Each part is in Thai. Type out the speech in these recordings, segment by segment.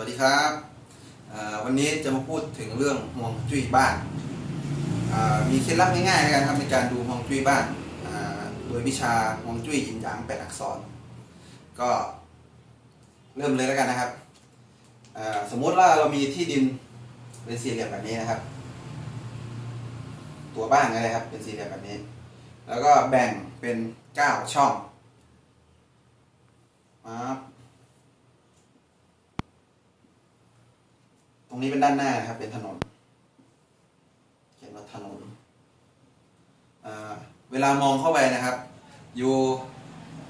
วัสดีครับวันนี้จะมาพูดถึงเรื่องห่วงจุ้ยบ้าน มีเคล็ดลับง่ายๆแล้วกันครับในการดูห่วงจุ้ยบ้านโดยวิชาห่วงจุ้ยยินหยางแปดอักษร ก็เริ่มเลยแล้วกันนะครับ สมมติว่าเรามีที่ดินเป็นสี่เหลี่ยมแบบนี้นะครับ ตัวบ้านอะไรครับ เป็นสี่เหลี่ยมแบบนี้ แล้วก็แบ่งเป็นเก้าช่องปั๊บ ต รงนี้เป็นด้านหน้านะครับ เป็นถนน เขียนว่าถนน เวลามองเข้าไปนะครับ อยู่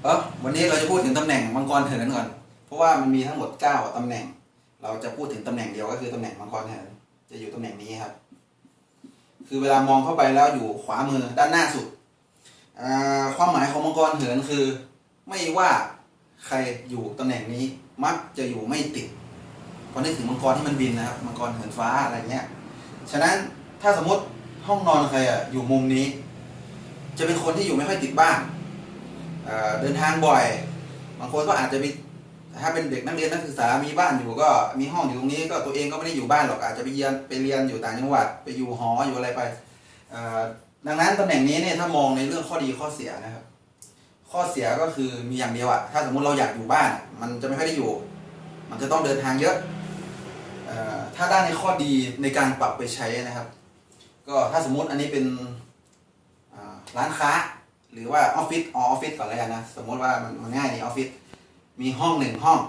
เออวันนี้เราจะพูดถึงตำแหน่งมังกรเหินก่อน เพราะว่ามันมีทั้งหมด 9ตำแหน่ง เราจะพูดถึงตำแหน่งเดียวก็คือตำแหน่งมังกรเหิน จะอยู่ตำแหน่งนี้ครับ คือเวลามองเข้าไปแล้วอยู่ขวามือด้านหน้าสุด ความหมายของมังกรเหินคือ ไม่ว่าใครอยู่ตำแหน่งนี้มักจะอยู่ไม่ติด อนึกถึงมังกรที่มันบินนะครับมังกรเหินฟ้าอะไรเงี้ย ฉะนั้นถ้าสมมติห้องนอนใครอะอยู่มุมนี้ จะเป็นคนที่อยู่ไม่ค่อยติดบ้านเอ่อเดินทางบ่อย บางคนก็อาจจะมีถ้าเป็นเด็กนักเรียนนักศึกษามีบ้านอยู่ก็มีห้องอยู่ตรงนี้ก็ตัวเองก็ไม่ได้อยู่บ้านหรอกอาจจะไปเรียนไปเรียนอยู่ต่างจังหวัดไปอยู่หออยู่อะไรไปดังนั้นตำแหน่งนี้เนี่ยถ้ามองในเรื่องข้อดีข้อเสียนะครับ ข้อเสียก็คือมีอย่างเดียวอะถ้าสมมุติเราอยากอยู่บ้าน มันจะไม่ค่อยได้อยู่ มันจะต้องเดินทางเยอะ ถ้าด้านในข้อดีในการปรับไปใช้นะครับ ก็ถ้าสมมุติอันนี้เป็นร้านค้าหรือว่าออฟฟิศออฟฟิศก่อนแล้วกันนะ สมมติว่ามันง่ายในออฟฟิศมีห้องหนึ่งห้อง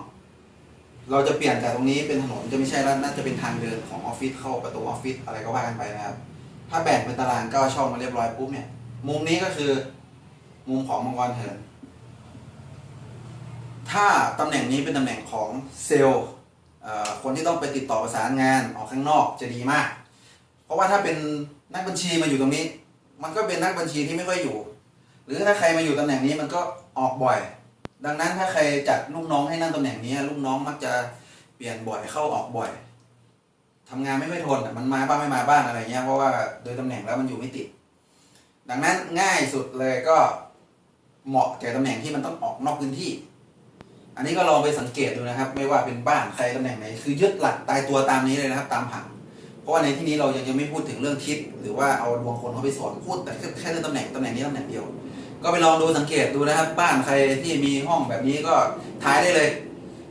เราจะเปลี่ยนจากตรงนี้เป็นถนนจะไม่ใช่แล้วน่าจะเป็นทางเดินของออฟฟิศเข้าประตูออฟฟิศอะไรก็ว่ากันไปนะครับ ถ้าแบ่งเป็นตารางเก้าช่องมาเรียบร้อยปุ๊บเนี่ย มุมนี้ก็คือ มุมของมังกรเหินถ้าตำแหน่งนี้เป็นตำแหน่งของเซลล์ คนที่ต้องไปติดต่อประสานงานออกข้างนอกจะดีมาก เพราะว่าถ้าเป็นนักบัญชีมาอยู่ตรงนี้ มันก็เป็นนักบัญชีที่ไม่ค่อยอยู่ หรือถ้าใครมาอยู่ตำแหน่งนี้มันก็ออกบ่อย ดังนั้นถ้าใครจัดลูกน้องให้นั่งตำแหน่งนี้ลูกน้องมักจะเปลี่ยนบ่อยเข้าออกบ่อยทำงานไม่ค่อยทนมันมาบ้างไม่มาบ้างอะไรเงี้ยเพราะว่าโดยตำแหน่งแล้วมันอยู่ไม่ติด ดังนั้นง่ายสุดเลยก็เหมาะแก่ตำแหน่งที่มันต้องออกนอกพื้นที่ อันนี้ก็ลองไปสังเกตดูนะครับ ไม่ว่าเป็นบ้านใครตำแหน่งไหน คือยึดหลักตายตัวตามนี้เลยนะครับ ตามผัง เพราะว่าในที่นี้เรายังยังไม่พูดถึงเรื่องทิศหรือว่าเอาดวงคนเขาไปสอนพูดแต่แค่แค่เรื่องตำแหน่งตำแหน่งนี้ตำแหน่งเดียว ก็ไปลองดูสังเกตดูนะครับ บ้านใครที่มีห้องแบบนี้ก็ทายได้เลย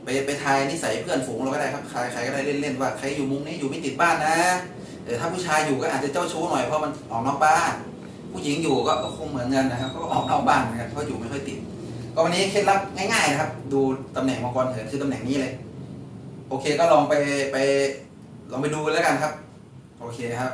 ไปไปทายนิสัยเพื่อนฝูงเราก็ได้ครับใครใครก็ได้เล่นๆว่าใครอยู่มุมนี้อยู่ไม่ติดบ้านนะเออถ้าผู้ชายอยู่ก็อาจจะเจ้าชู้หน่อยเพราะมันออกนอกบ้าน ผู้หญิงอยู่ก็คงเหมือนกันนะครับก็ออกนอกบ้านเหมือนกันเพราะอยู่ไม่ค่อยติด ก็วันนี้เคล็ดลับง่ายๆนะครับ ดูตำแหน่งมังกรเหินคือตำแหน่งนี้เลย โอเคก็ลองไปไปลองไปดูกันแล้วกันครับ โอเคครับ